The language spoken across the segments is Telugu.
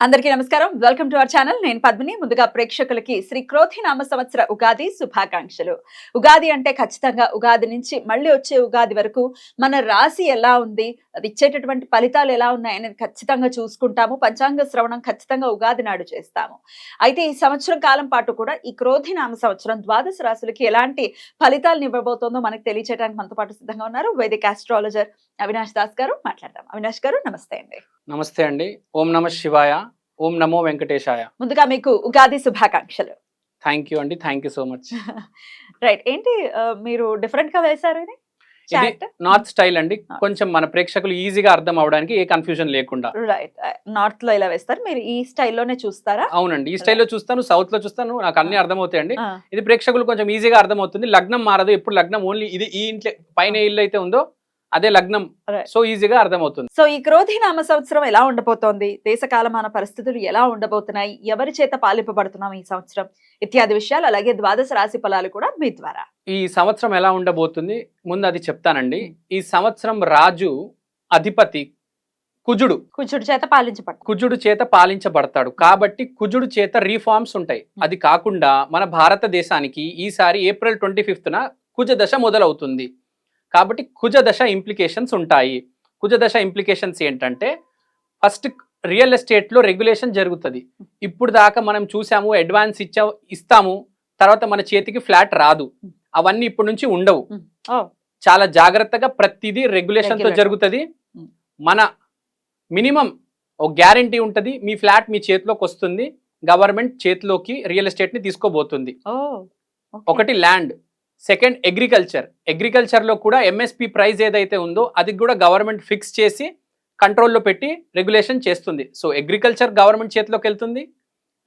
అందరికీ నమస్కారం. Welcome to our channel. నేను పద్మిని. ముందుగా ప్రేక్షకులకి శ్రీ క్రోధి నామ సంవత్సర ఉగాది శుభాకాంక్షలు. ఉగాది అంటే ఖచ్చితంగా ఉగాది నుంచి మళ్ళీ వచ్చే ఉగాది వరకు మన రాశి ఎలా ఉంది అది ఇచ్చేటటువంటి ఫలితాలు ఎలా ఉన్నాయనేది ఖచ్చితంగా చూసుకుంటాము. పంచాంగ శ్రవణం ఖచ్చితంగా ఉగాది నాడు చేస్తాము. అయితే ఈ సంవత్సరం కాలం పాటు కూడా ఈ క్రోధి నామ సంవత్సరం ద్వాదశ రాశులకి ఎలాంటి ఫలితాలను ఇవ్వబోతోందో మనకు తెలియచేయడానికి మనతో పాటు సిద్ధంగా ఉన్నారు వైదిక ఆస్ట్రాలజర్ అవినాష్ దాస్ గారు. మాట్లాడదాం. అవినాష్ గారు నమస్తే అండి. నమస్తే అండి. ఓం నమ శివాయ. ఓం నమో వెంకటేశాయ. ముందుగా మీకు ఉగాది శుభాకాంక్షలు. థ్యాంక్ యూ అండి. Thank you so much right ఏంటి మీరు డిఫరెంట్గా వేశారు ఇది? ఇది చాట్ నార్త్ స్టైల్ అండి. కొంచెం మన ప్రేక్షకులు ఈజీగా అర్థం అవడానికి ఏ కన్ఫ్యూజన్ లేకుండా. రైట్ నార్త్లో ఇలా వేస్తారు. మీరు ఈ స్టైల్లోనే చూస్తారా? అవునండి. ఈ స్టైల్లో చూస్తాను సౌత్లో చూస్తాను. నాకు అన్ని అర్థమవుతాయండి. ఆ, ఇది ప్రేక్షకులు కొంచెం ఈజీగా అర్థమవుతుంది. లగ్నం మారదు. ఎప్పుడు లగ్నం? ఓన్లీ ఇది ఈ ఇంట్లో పైన ఇల్లు అయితే ఉందో అదే లగ్నం. సో ఈజీగా అర్థమవుతుంది. సో ఈ క్రోధి నామ సంవత్సరం ఎలా ఉండబోతోంది? దేశకాలమాన పరిస్థితులు ఎలా ఉండబోతున్నాయి? ఎవరి చేత పాలింపబడుతున్నాం ఈ సంవత్సరం? ఇత్యాది విషయాలు అలాగే ద్వాదశ రాశి ఫలాలు కూడా మీ ద్వారా. ఈ సంవత్సరం ఎలా ఉండబోతుంది? ముందు అది చెప్తానండి. ఈ సంవత్సరం రాజు అధిపతి కుజుడు. కుజుడి చేత పాలించబడు. కుజుడు చేత పాలించబడతాడు. కాబట్టి కుజుడు చేత రీఫార్మ్స్ ఉంటాయి. అది కాకుండా మన భారతదేశానికి ఈసారి ఏప్రిల్ ట్వంటీ ఫిఫ్త్న కుజ దశ మొదలవుతుంది. కాబట్టి కుజ దశ ఇంప్లికేషన్స్ ఉంటాయి. కుజ దశ ఇంప్లికేషన్స్ ఏంటంటే ఫస్ట్ రియల్ ఎస్టేట్లో రెగ్యులేషన్ జరుగుతుంది. ఇప్పుడు దాకా మనం చూసాము అడ్వాన్స్ ఇచ్చా ఇస్తాము తర్వాత మన చేతికి ఫ్లాట్ రాదు. అవన్నీ ఇప్పటి నుంచి ఉండవు. చాలా జాగ్రత్తగా ప్రతిదీ రెగ్యులేషన్తో Regular. జరుగుతుంది. మన మినిమం ఒక గ్యారంటీ ఉంటుంది మీ ఫ్లాట్ మీ చేతిలోకి వస్తుంది గవర్నమెంట్ చేతిలోకి రియల్ ఎస్టేట్ని తీసుకోబోతుంది. ఒకటి ల్యాండ్ సెకండ్ అగ్రికల్చర్. అగ్రికల్చర్లో కూడా ఎంఎస్పి ప్రైస్ ఏదైతే ఉందో అది కూడా గవర్నమెంట్ ఫిక్స్ చేసి కంట్రోల్లో పెట్టి రెగ్యులేషన్ చేస్తుంది. సో అగ్రికల్చర్ గవర్నమెంట్ చేతిలోకి వెళ్తుంది.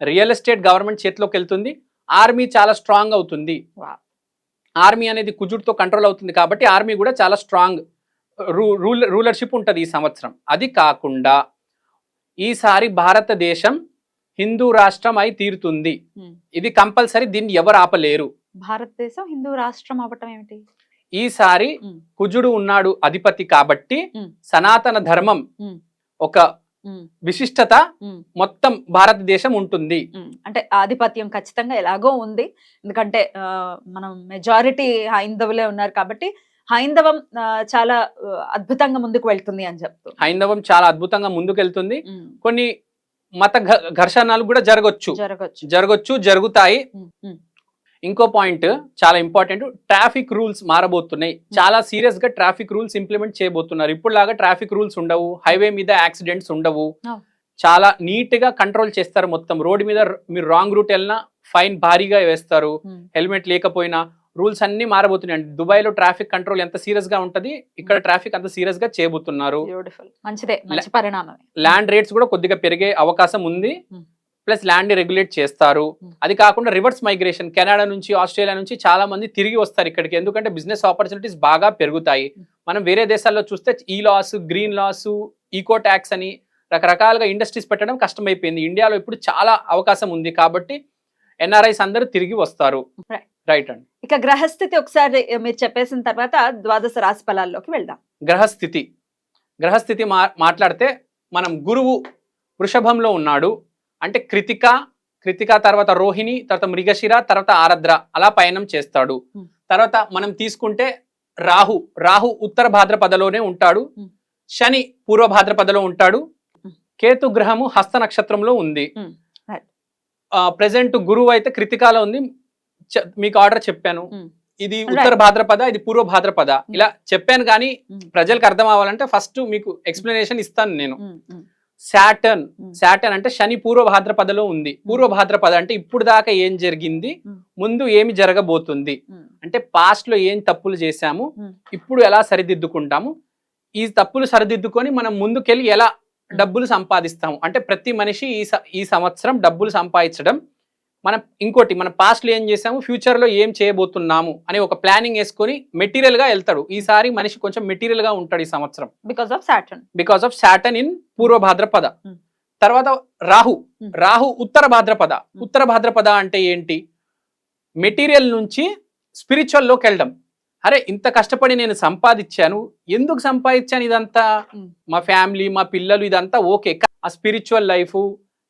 రియల్ ఎస్టేట్ గవర్నమెంట్ చేతిలోకి వెళ్తుంది. ఆర్మీ చాలా స్ట్రాంగ్ అవుతుంది. ఆర్మీ అనేది కుజుడితో కంట్రోల్ అవుతుంది కాబట్టి ఆర్మీ కూడా చాలా స్ట్రాంగ్ రూల్ రూలర్షిప్ ఉంటుంది ఈ సంవత్సరం. అది కాకుండా ఈసారి భారతదేశం హిందూ రాష్ట్రం అయి తీరుతుంది. ఇది కంపల్సరీ దీన్ని ఎవరు ఆపలేరు. భారతదేశం హిందూ రాష్ట్రం అవ్వటం ఏమిటి? ఈసారి. కుజుడు ఉన్నాడు అధిపతి కాబట్టి. సనాతన ధర్మం. ఒక విశిష్టత మొత్తం భారతదేశం ఉంటుంది. అంటే ఆధిపత్యం ఖచ్చితంగా ఎలాగో ఉంది. ఎందుకంటే మనం మెజారిటీ హైందవులే ఉన్నారు కాబట్టి హైందవం చాలా అద్భుతంగా ముందుకు వెళ్తుంది అని చెప్తూ. హైందవం చాలా అద్భుతంగా ముందుకెళ్తుంది. ఉమ్, కొన్ని మత ఘర్షణలు కూడా జరగొచ్చు. జరగచ్చు. జరగొచ్చు జరుగుతాయి. ఇంకో పాయింట్ చాలా ఇంపార్టెంట్. Traffic rules మారబోతున్నాయి. చాలా సీరియస్గా ట్రాఫిక్ రూల్స్ ఇంప్లిమెంట్ చేయబోతున్నారు. ఇప్పుడు లాగా ట్రాఫిక్ రూల్స్ ఉండవు. హైవే మీద యాక్సిడెంట్స్ ఉండవు. చాలా నీట్గా కంట్రోల్ చేస్తారు మొత్తం. రోడ్ మీద మీరు రాంగ్ రూట్ వెళ్ళినా ఫైన్ భారీగా వేస్తారు. హెల్మెట్ లేకపోయినా రూల్స్ అన్ని మారబోతున్నాయి. దుబాయ్లో ట్రాఫిక్ కంట్రోల్ ఎంత సీరియస్గా ఉంటది ఇక్కడ ట్రాఫిక్ అంత సీరియస్గా చేయబోతున్నారు ల్యాండ్ రేట్స్ కూడా కొద్దిగా పెరిగే అవకాశం ఉంది. ప్లస్ ల్యాండ్ రెగ్యులేట్ చేస్తారు. Hmm. అది కాకుండా రివర్స్ మైగ్రేషన్ కెనడా నుంచి ఆస్ట్రేలియా నుంచి చాలా మంది తిరిగి వస్తారు ఇక్కడికి. ఎందుకంటే బిజినెస్ ఆపర్చునిటీస్ బాగా పెరుగుతాయి. Hmm. మనం వేరే దేశాల్లో చూస్తే ఈ laws green laws eco tax అని రకరకాలుగా ఇండస్ట్రీస్ పెట్టడం కష్టమైపోయింది. ఇండియాలో ఇప్పుడు చాలా అవకాశం ఉంది కాబట్టి ఎన్ఆర్ఐస్ అందరూ తిరిగి వస్తారు. రైట్ అండి. ఇక గ్రహస్థితి ఒకసారి మీరు చెప్పేసిన తర్వాత ద్వాదశ రాశి ఫలాల్లోకి వెళ్దాం. గ్రహస్థితి. గ్రహస్థితి మా మాట్లాడితే మనం గురువు వృషభంలో ఉన్నాడు. అంటే కృతిక కృతిక తర్వాత రోహిణి తర్వాత మృగశిర తర్వాత ఆరద్ర అలా పయనం చేస్తాడు. తర్వాత మనం తీసుకుంటే రాహు రాహు ఉత్తర భాద్రపదలోనే ఉంటాడు. శని పూర్వ భాద్రపదలో ఉంటాడు. కేతు గ్రహము హస్త నక్షత్రంలో ఉంది. ప్రజెంట్ గురువు అయితే కృతికాలో ఉంది మీకు ఆర్డర్ చెప్పాను. ఇది. ఉత్తర భాద్రపద ఇది పూర్వ భాద్రపద ఇలా చెప్పాను కానీ. ప్రజలకు అర్థం అవ్వాలంటే ఫస్ట్ మీకు ఎక్స్ప్లెనేషన్ ఇస్తాను నేను శాటర్న్. శాటర్న్ అంటే శని పూర్వ భాద్రపదలో ఉంది. పూర్వ భాద్రపద అంటే ఇప్పుడు దాకా ఏం జరిగింది. ముందు ఏమి జరగబోతుంది? అంటే పాస్ట్లో ఏం తప్పులు చేశాము. ఇప్పుడు ఎలా సరిదిద్దుకుంటాము? ఈ తప్పులు సరిదిద్దుకొని మనం ముందుకెళ్ళి ఎలా డబ్బులు సంపాదిస్తాము? అంటే ప్రతి మనిషి ఈ ఈ సంవత్సరం డబ్బులు సంపాదించడం మనం ఇంకోటి మన past లో ఏం చేసాము future లో ఏం చేయబోతున్నాము? అని ఒక ప్లానింగ్ వేసుకొని మెటీరియల్గా వెళ్తాడు. ఈసారి మనిషి కొంచెం మెటీరియల్గా ఉంటాడు ఈ సంవత్సరం. Because of Saturn because of Saturn in Purva Bhadrapada. Hmm. తర్వాత రాహు. Hmm. రాహు ఉత్తర భాద్రపద. ఉత్తర భాద్రపద అంటే ఏంటి? మెటీరియల్ నుంచి స్పిరిచువల్లోకి వెళ్ళడం. అరే ఇంత కష్టపడి నేను సంపాదించాను. ఎందుకు సంపాదించాను ఇదంతా? Hmm. మా ఫ్యామిలీ మా పిల్లలు ఇదంతా ఓకే. ఆ స్పిరిచువల్ లైఫ్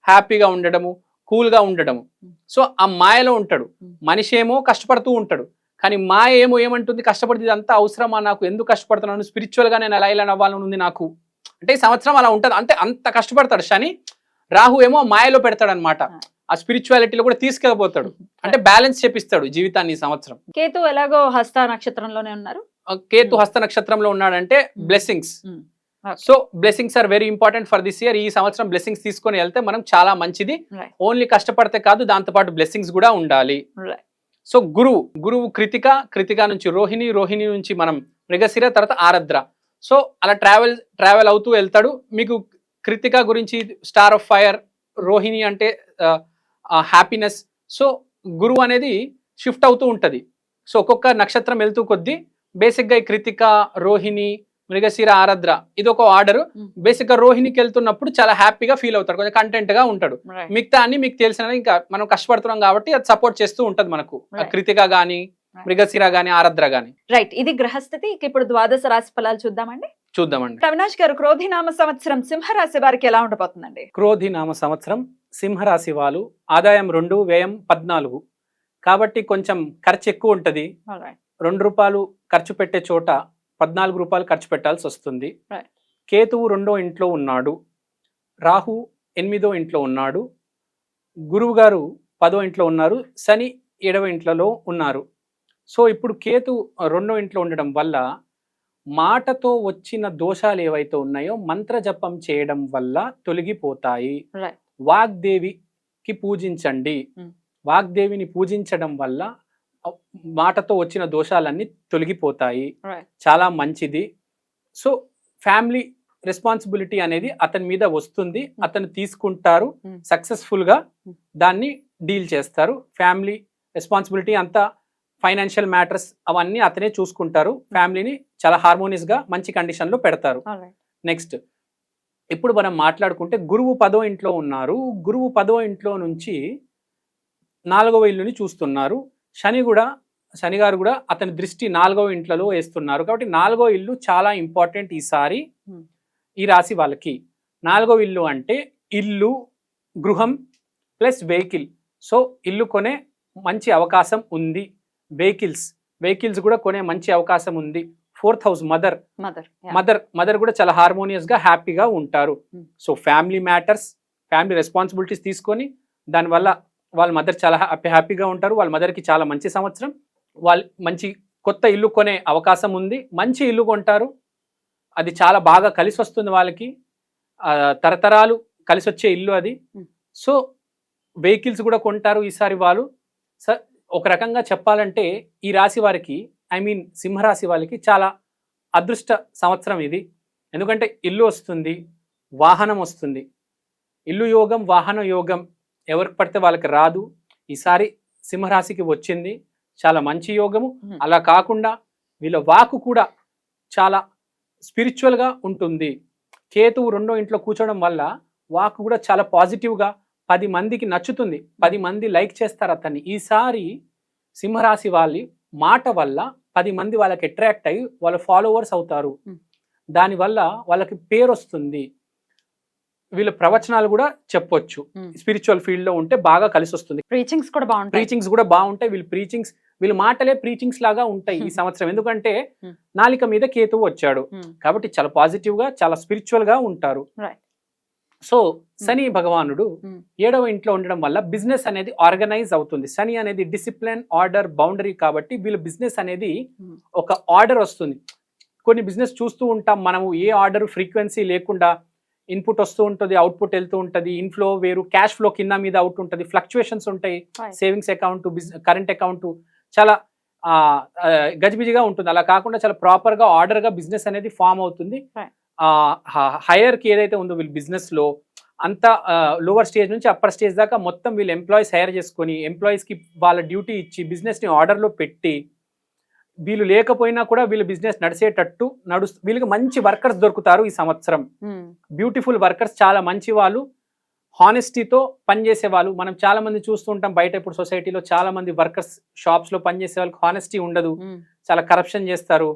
హ్యాపీగా ఉండడము. కూల్గా ఉండడము Hmm. సో ఆ మాయలో ఉంటాడు. మనిషి ఏమో కష్టపడుతూ ఉంటాడు. కానీ మాయ ఏమో ఏమంటుంది? కష్టపడితే ఇదంతా అవసరమా నాకు? ఎందుకు కష్టపడుతున్నాను? స్పిరిచువల్గా నేను ఎలా ఇలా అవ్వాలని ఉంది నాకు. అంటే ఈ సంవత్సరం అలా ఉంటది. అంటే అంత కష్టపడతాడు. శని రాహు ఏమో మాయలో పెడతాడు అనమాట. ఆ స్పిరిచువాలిటీలో కూడా తీసుకెళ్ళిపోతాడు అంటే బ్యాలెన్స్ చేపిస్తాడు జీవితాన్ని ఈ సంవత్సరం. కేతు ఎలాగో హస్త నక్షత్రంలోనే ఉన్నారు? కేతు. హస్త నక్షత్రంలో ఉన్నాడంటే blessings. So blessings are very important for this year ఈ సంవత్సరం బ్లెస్సింగ్స్ తీసుకొని వెళ్తే మనం చాలా మంచిది. ఓన్లీ కష్టపడితే కాదు దాంతో పాటు బ్లెస్సింగ్స్ కూడా ఉండాలి. సో గురువు గురువు కృతిక కృతిక నుంచి రోహిణి రోహిణి నుంచి మనం మృగశిర తర్వాత ఆరద్ర. సో అలా ట్రావెల్ ట్రావెల్ అవుతూ వెళ్తాడు. మీకు కృతిక గురించి స్టార్ ఆఫ్ ఫైర్ రోహిణి అంటే హ్యాపీనెస్ సో గురువు అనేది షిఫ్ట్ అవుతూ ఉంటుంది. సో ఒక్కొక్క నక్షత్రం వెళ్తూ కొద్దీ బేసిక్గా ఈ కృతిక రోహిణి మృగశిర ఆరద్ర ఇది ఒక ఆర్డర్ Mm. బేసిక్గా రోహిణికి వెళ్తున్నప్పుడు చాలా హ్యాపీగా ఫీల్ అవుతాడు కొంచెం కంటెంట్గా ఉంటాడు. మిగతా అన్ని మీకు తెలిసిన ఇంకా మనం కష్టపడుతున్నాం కాబట్టి అది సపోర్ట్ చేస్తూ ఉంటది మనకు. కృతిక గాని. మృగశిర గాని ఆరద్ర గాని. రైట్ ఇది గ్రహస్థితి ఇప్పుడు ద్వాదశ రాశి ఫలాలు చూద్దామండి. చూద్దామండి. అవినాష్ గారు క్రోధినామ సంవత్సరం సింహరాశి వారికి ఎలా ఉండబోతుందండి? క్రోధి నామ సంవత్సరం సింహరాశి వాళ్ళు ఆదాయం రెండు వ్యయం పద్నాలుగు. కాబట్టి కొంచెం ఖర్చు ఎక్కువ ఉంటుంది. రెండు రూపాయలు ఖర్చు పెట్టే చోట పద్నాలుగు రూపాయలు ఖర్చు పెట్టాల్సి వస్తుంది. కేతువు రెండో ఇంట్లో ఉన్నాడు. రాహు ఎనిమిదో ఇంట్లో ఉన్నాడు. గురువు గారు పదో ఇంట్లో ఉన్నారు. శని ఏడవ ఇంట్లలో ఉన్నారు. సో ఇప్పుడు కేతు రెండో ఇంట్లో ఉండడం వల్ల మాటతో వచ్చిన దోషాలు ఏవైతే ఉన్నాయో మంత్ర జపం చేయడం వల్ల తొలగిపోతాయి. వాగ్దేవికి పూజించండి. Hmm. వాగ్దేవిని పూజించడం వల్ల మాటతో వచ్చిన దోషాలన్నీ తొలగిపోతాయి. చాలా మంచిది. సో ఫ్యామిలీ రెస్పాన్సిబిలిటీ అనేది అతని మీద వస్తుంది. అతను తీసుకుంటారు Hmm. సక్సెస్ఫుల్గా Hmm. దాన్ని డీల్ చేస్తారు. ఫ్యామిలీ రెస్పాన్సిబిలిటీ అంతా ఫైనాన్షియల్ మ్యాటర్స్ అవన్నీ అతనే చూసుకుంటారు. ఫ్యామిలీని చాలా హార్మోనియస్గా మంచి కండిషన్లో పెడతారు. నెక్స్ట్ ఇప్పుడు మనం మాట్లాడుకుంటే గురువు పదో ఇంట్లో ఉన్నారు. గురువు పదో ఇంట్లో నుంచి నాలుగవ ఇల్లుని చూస్తున్నారు. శని కూడా శని గారు కూడా అతని దృష్టి నాలుగవ ఇంట్లలో వేస్తున్నారు. కాబట్టి నాలుగో ఇల్లు చాలా ఇంపార్టెంట్ ఈసారి. ఈ రాశి వాళ్ళకి. నాలుగో ఇల్లు అంటే ఇల్లు గృహం ప్లస్ వెహికల్. సో ఇల్లు కొనే మంచి అవకాశం ఉంది. వెహికల్స్ వెహికల్స్ కూడా కొనే మంచి అవకాశం ఉంది. Fourth house mother. Mother mother mother కూడా చాలా హార్మోనియస్గా హ్యాపీగా ఉంటారు. So family matters family responsibilities తీసుకొని దానివల్ల వాళ్ళ మదర్ చాలా హ్యాపీ హ్యాపీగా ఉంటారు. వాళ్ళ మదర్కి చాలా మంచి సంవత్సరం. వాళ్ళు మంచి కొత్త ఇల్లు కొనే అవకాశం ఉంది. మంచి ఇల్లు కొంటారు. అది చాలా బాగా కలిసి వస్తుంది వాళ్ళకి. తరతరాలు కలిసి వచ్చే ఇల్లు అది. సో వెహికల్స్ కూడా కొంటారు ఈసారి వాళ్ళు. స ఒక రకంగా చెప్పాలంటే ఈ రాశి వారికి ఐ మీన్ సింహరాశి వాళ్ళకి చాలా అదృష్ట సంవత్సరం ఇది. ఎందుకంటే ఇల్లు వస్తుంది వాహనం వస్తుంది. ఇల్లు యోగం వాహన యోగం ఎవరికి పడితే వాళ్ళకి రాదు. ఈసారి సింహరాశికి వచ్చింది. చాలా మంచి యోగము. అలా కాకుండా వీళ్ళ వాకు కూడా చాలా స్పిరిచువల్గా ఉంటుంది. కేతువు రెండో ఇంట్లో కూర్చోవడం వల్ల వాకు కూడా చాలా పాజిటివ్గా పది మందికి నచ్చుతుంది. పది మంది లైక్ చేస్తారు అతన్ని. ఈసారి సింహరాశి వాళ్ళి మాట వల్ల పది మంది వాళ్ళకి అట్రాక్ట్ అయ్యి వాళ్ళ ఫాలోవర్స్ అవుతారు. దానివల్ల వాళ్ళకి పేరు వస్తుంది. వీళ్ళ ప్రవచనాలు కూడా చెప్పొచ్చు. స్పిరిచువల్ ఫీల్డ్లో ఉంటే బాగా కలిసి వస్తుంది ప్రీచింగ్స్ కూడా బాగుంటాయి ప్రీచింగ్స్ కూడా బాగుంటాయి వీళ్ళు ప్రీచింగ్స్ వీళ్ళ మాటలే ప్రీచింగ్స్ లాగా ఉంటాయి ఈ. సంవత్సరం ఎందుకంటే. నాలిక మీద కేతువు వచ్చాడు. కాబట్టి చాలా పాజిటివ్గా చాలా స్పిరిచువల్గా ఉంటారు. సో శని భగవానుడు. ఏడవ ఇంట్లో ఉండడం వల్ల బిజినెస్ అనేది ఆర్గనైజ్ అవుతుంది శని అనేది డిసిప్లిన్ ఆర్డర్ బౌండరీ కాబట్టి వీళ్ళ బిజినెస్ అనేది. ఒక ఆర్డర్ వస్తుంది కొన్ని బిజినెస్ చూస్తూ ఉంటాం మనము ఏ ఆర్డర్ ఫ్రీక్వెన్సీ లేకుండా ఇన్పుట్ వస్తూ ఉంటుంది అవుట్పుట్ వెళ్తూ ఉంటుంది ఇన్ఫ్లో వేరు క్యాష్ ఫ్లో కింద మీద అవుట్ ఉంటుంది ఫ్లక్చుయేషన్స్ ఉంటాయి. సేవింగ్స్ అకౌంట్ కరెంట్ అకౌంట్ చాలా గజిబిజిగా ఉంటుంది అలా కాకుండా చాలా ప్రాపర్గా ఆర్డర్గా బిజినెస్ అనేది ఫామ్ అవుతుంది Right. హైయర్కి ఏదైతే ఉందో వీళ్ళు బిజినెస్లో అంత లోవర్ స్టేజ్ నుంచి అప్పర్ స్టేజ్ దాకా మొత్తం వీళ్ళు ఎంప్లాయీస్ హైర్ చేసుకొని ఎంప్లాయీస్కి వాళ్ళ డ్యూటీ ఇచ్చి బిజినెస్ని ఆర్డర్లో పెట్టి వీళ్ళు లేకపోయినా కూడా వీళ్ళ బిజినెస్ నడిచేటట్టు నడు వీళ్ళకి మంచి వర్కర్స్ దొరుకుతారు ఈ సంవత్సరం. బ్యూటిఫుల్ వర్కర్స్ చాలా మంచి వాళ్ళు. హానెస్టీతో పనిచేసే వాళ్ళు మనం చాలా మంది చూస్తుంటాం బయట ఇప్పుడు సొసైటీలో చాలా మంది వర్కర్స్ షాప్స్లో పనిచేసే వాళ్ళకి హానెస్టీ ఉండదు. చాలా కరప్షన్ చేస్తారు.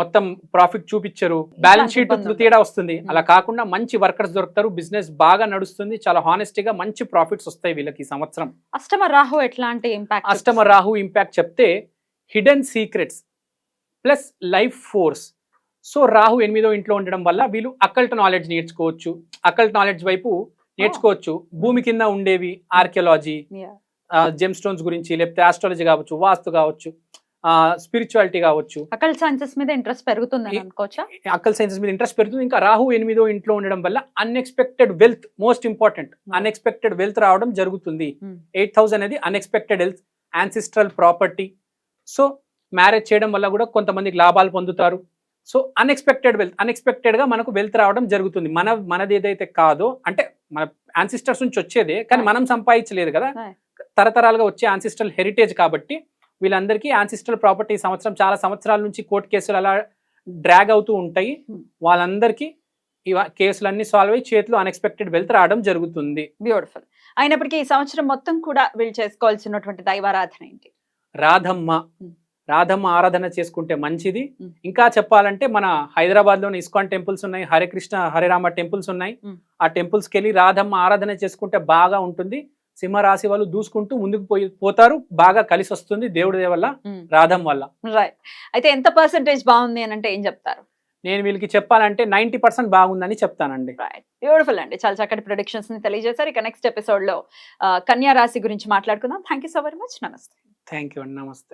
మొత్తం ప్రాఫిట్ చూపించరు. బ్యాలెన్స్ షీట్ తేడా వస్తుంది. అలా కాకుండా మంచి వర్కర్స్ దొరుకుతారు. బిజినెస్ బాగా నడుస్తుంది. చాలా హానెస్టీగా మంచి ప్రాఫిట్స్ వస్తాయి వీళ్ళకి ఈ సంవత్సరం. అష్టమ రాహు ఎట్లాంటి ఇంపాక్ట్ అష్టమ రాహు ఇంపాక్ట్ చెప్తే hidden secrets plus life force so Rahu ఎనిమిదో ఇంట్లో ఉండడం వల్ల వీళ్ళు అకల్ట్ నాలెడ్జ్ నేర్చుకోవచ్చు. అకల్ట్ నాలెడ్జ్ వైపు నేర్చుకోవచ్చు. భూమి కింద ఉండేవి ఆర్కియాలజీ. జెమ్ స్టోన్స్ గురించి లేకపోతే ఆస్ట్రాలజీ కావచ్చు వాస్తు కావచ్చు స్పిరిచువాలిటీ కావచ్చు. అకల్ సైన్సెస్ మీద ఇంట్రెస్ట్ అనుకోవచ్చా? అక్కల్ సైన్సెస్ మీద ఇంట్రెస్ట్ పెరుగుతుంది. ఇంకా రాహు ఎనిమిదో ఇంట్లో ఉండడం వల్ల unexpected wealth most important unexpected wealth రావడం జరుగుతుంది. Hmm. ఎయిట్ థౌసండ్ అనేది unexpected wealth ancestral property so marriage చేయడం వల్ల కూడా కొంతమందికి లాభాలు పొందుతారు. సో అన్ఎక్స్పెక్టెడ్ వెల్త్ అన్ఎక్స్పెక్టెడ్గా మనకు వెల్త్ రావడం జరుగుతుంది. మన మనది ఏదైతే కాదో అంటే మన యాన్సిస్టర్స్ నుంచి వచ్చేదే కానీ. మనం సంపాదించలేదు కదా. తరతరాలుగా వచ్చే యాన్సిస్ట్రల్ హెరిటేజ్ కాబట్టి వీళ్ళందరికీ యాన్సిస్ట్రల్ ప్రాపర్టీ సంవత్సరం చాలా సంవత్సరాల నుంచి కోర్టు కేసులు అలా డ్రాగ్ అవుతూ ఉంటాయి. Hmm. వాళ్ళందరికీ ఇవ కేసులన్నీ సాల్వ్ అయ్యి చేతిలో అన్ఎక్స్పెక్టెడ్ వెల్త్ రావడం జరుగుతుంది. బ్యూటిఫుల్ అయినప్పటికీ ఈ సంవత్సరం మొత్తం కూడా వీళ్ళు చేసుకోవాల్సినటువంటి దైవారాధన ఏంటి? రాధమ్మ. రాధమ్మ ఆరాధన చేసుకుంటే మంచిది. ఇంకా చెప్పాలంటే మన హైదరాబాద్లోని ఇస్కాన్ టెంపుల్స్ ఉన్నాయి హరే కృష్ణ హరే రామ టెంపుల్స్ ఉన్నాయి. ఆ టెంపుల్స్కి వెళ్ళి రాధమ్మ ఆరాధన చేసుకుంటే బాగా ఉంటుంది. సింహరాశి వాళ్ళు దూసుకుంటూ ముందుకు పోయి పోతారు బాగా కలిసి వస్తుంది దేవుడి వల్ల రాధం వల్ల. రైట్ అయితే ఎంత పర్సెంటేజ్ బాగుంది అని అంటే ఏం చెప్తారు? నేను వీళ్ళకి చెప్పాలంటే నైంటీ పర్సెంట్ బాగుందని చెప్తానండి. రైట్ బ్యూటిఫుల్ అండి. చాలా చక్కటి ప్రొడిక్షన్స్ని తెలియజేశారు. ఇక నెక్స్ట్ ఎపిసోడ్లో కన్యా రాశి గురించి మాట్లాడుకుందాం. Thank you so very much నమస్తే థ్యాంక్ యూ అండి నమస్తే